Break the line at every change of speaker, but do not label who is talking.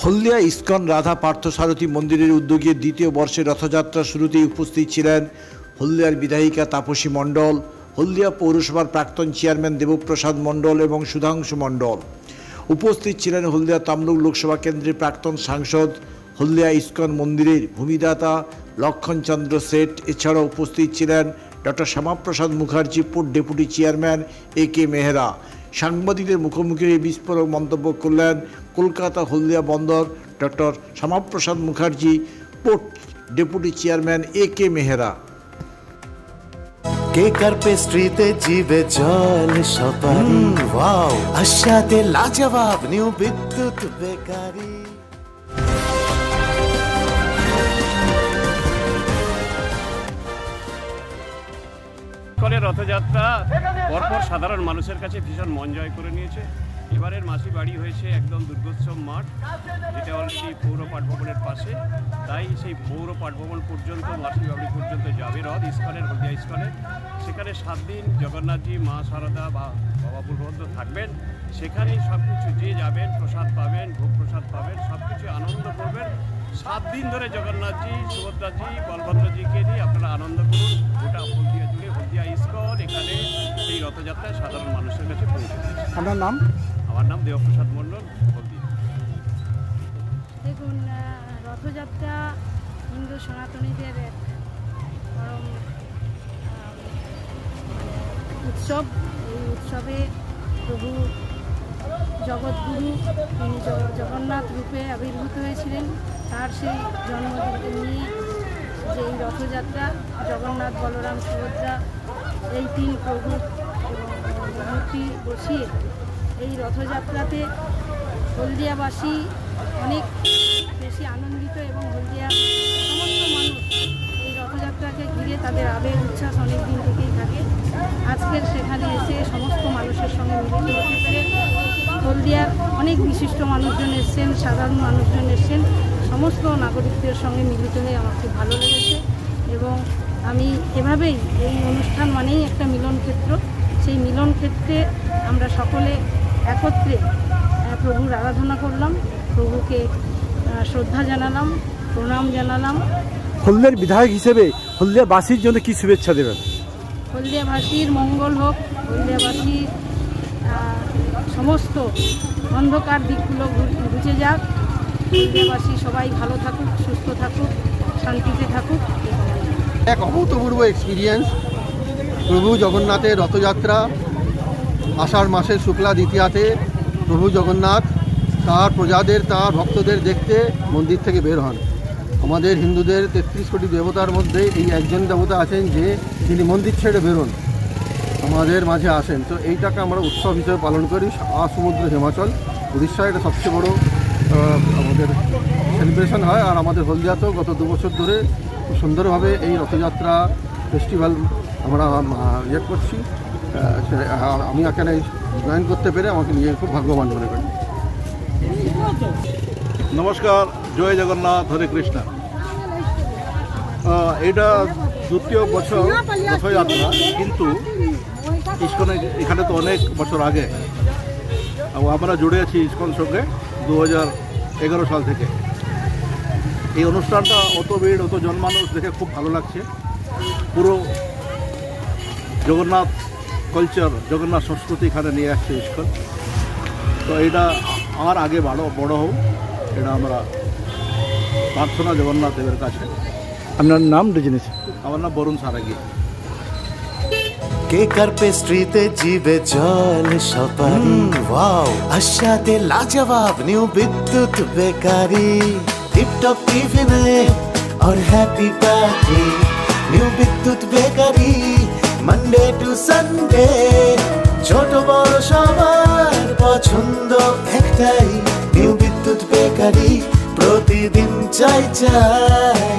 হলদিয়া ISKCON Radha Parthasarathi মন্দিরের উদ্যোগে দ্বিতীয় বর্ষের রথযাত্রা শুরুতেই উপস্থিত ছিলেন হলদিয়ার বিধায়িকা তাপসী মণ্ডল, হলদিয়া পৌরসভার প্রাক্তন চেয়ারম্যান দেবপ্রসাদ মণ্ডল এবং সুধাংশু মণ্ডল। উপস্থিত ছিলেন হলদিয়া তামলুক লোকসভা কেন্দ্রের প্রাক্তন সাংসদ, হলদিয়া ইস্কন মন্দিরের ভূমিদাতা লক্ষণচন্দ্র সেঠ। এছাড়াও উপস্থিত ছিলেন doctor Shyamaprasad Mukherjee port deputy chairman A K Mehra. সাংবাদিকদের মুখোমুখি এই বিস্ফোরক মন্তব্য করলেন কলকাতা হলদিয়া বন্দর doctor Shyamaprasad Mukherjee port deputy chairman A K
Mehra. কেকার পেস্ট্রিতে জিবে জল সপারি ওয়াও। আশাতে লাজবাব নিউ বিদ্যুৎ বেকারি।
করে রথযাত্রা। পরপর সাধারণ মানুষের কাছে ভীষণ মন জয় করে নিয়েছে। এবারের মাসি বাড়ি হয়েছে একদম দুর্গোৎসব মাঠ, যেটা অলরেডি পৌর পাট ভবনের পাশে। তাই সেই পৌর পাট ভবন পর্যন্ত, মাসি বাড়ি পর্যন্ত যাবে রথ, ইস্কনের, হলদিয়া ইস্কনে। সেখানে সাত দিন জগন্নাথজি, মা শারদা বা বাবা বুলভদ্র থাকবেন। সেখানেই সব কিছু যে যাবেন, প্রসাদ পাবেন, ভোগ প্রসাদ পাবেন সব কিছু আনন্দ করবেন। সাত দিন ধরে জগন্নাথজি সুভদ্রাজি বলভদ্রজিকে নিয়ে আপনারা আনন্দ করুন। গোটা হলদিয়া জুড়ে হলদিয়া ইস্কন এখানে এই রথযাত্রায় সাধারণ মানুষের কাছে পৌঁছে
আপনার নাম?
আমার নাম দেবপ্রসাদ মণ্ডল হলদিয়া।
দেখুন রথযাত্রা হিন্দু সনাতনীদের এক পরম মানে উৎসব। এই উৎসবে প্রভু জগৎগুরু, তিনি জগন্নাথ রূপে আবির্ভূত হয়েছিলেন। তার সেই জন্মদিনকে নিয়ে যে এই রথযাত্রা, জগন্নাথ বলরাম সুভদ্রা, এই তিন প্রভু মূর্তি বসিয়ে এই রথযাত্রাতে হলদিয়াবাসী অনেক বেশি আনন্দিত এবং হলদিয়া সমস্ত মানুষ এই রথযাত্রাকে ঘিরে তাদের আবেগ উচ্ছ্বাস অনেক দিন থেকেই থাকে আজকের সেখানে এসে সমস্ত মানুষের সঙ্গে মিলিত হতে পেরে হলদিয়ার অনেক বিশিষ্ট মানুষজন এসছেন সাধারণ মানুষজন এসছেন। সমস্ত নাগরিকদের সঙ্গে মিলিত হয়ে আমার খুব ভালো লেগেছে এবং আমি এভাবেই এই অনুষ্ঠান মানেই একটা মিলন ক্ষেত্র। সেই মিলন ক্ষেত্রে আমরা সকলে একত্রে প্রভুর আরাধনা করলাম প্রভুকে শ্রদ্ধা জানালাম প্রণাম জানালাম।
হলদিয়ার বিধায়ক হিসেবে হলদিয়াবাসীর জন্য কি শুভেচ্ছা দেবেন?
হলদিয়াবাসীর মঙ্গল হোক হলদিয়াবাসীর সমস্ত অন্ধকার দিকগুলো ঘুচে যাক। হলদিয়াবাসী সবাই ভালো থাকুক, সুস্থ থাকুক, শান্তিতে থাকুক।
এক অভূতপূর্ব এক্সপিরিয়েন্স প্রভু জগন্নাথের রথযাত্রা, আষাঢ় মাসের শুক্লা দ্বিতীয়াতে প্রভু জগন্নাথ তার প্রজাদের, তার ভক্তদের দেখতে মন্দির থেকে বের হন। আমাদের হিন্দুদের তেত্রিশ কোটি দেবতার মধ্যে এই একজন দেবতা আছেন যে তিনি মন্দির ছেড়ে বেরোন। আমাদের মাঝে আসেন। তো এইটাকে আমরা উৎসব হিসেবে পালন করি। সমুদ্র হিমাচল। উড়িষ্যায় এটা সবচেয়ে বড় আমাদের সেলিব্রেশন হয়। আর আমাদের হলদিয়াতেও গত দু বছর ধরে খুব সুন্দরভাবে এই রথযাত্রা ফেস্টিভ্যাল আমরা ইয়ে করছি। আর আমি এখানে জয়েন করতে পেরে আমাকে নিয়ে খুব ভাগ্যবান মনে করি।
নমস্কার। জয় জগন্নাথ। হরে কৃষ্ণ। এটা দ্বিতীয় বছর রথযাত্রা, কিন্তু ইস্কনে এখানে তো অনেক বছর আগে। আমরা জুড়ে আছি ইস্কন সঙ্গে দু এগারো সাল থেকে। এই অনুষ্ঠানটা অত ভিড়, অত জনমানুষ দেখে খুব ভালো লাগছে। পুরো জগন্নাথ কালচার জগন্নাথ সংস্কৃতি এখানে নিয়ে আসছে ইস্কন। তো এটা আর আগে বড় বড় হোক, এটা আমরা প্রার্থনা জগন্নাথ দেবের কাছে।
আপনার নাম ডিজিনেস
আমার নাম বরুণ সারাগি
কেক আর পেস্ট্রিতে জিবে জল সপারি ওয়াও আশাতে লাজবাব নিউ বিদ্যুৎ বেকারি টিপটপ টিফিনে और happy party new Bidyut bakery Monday to Sunday ছোট বড় সবার পছন্দ একটাই নিউ বিদ্যুৎ বেকারি প্রতিদিন চাই চাই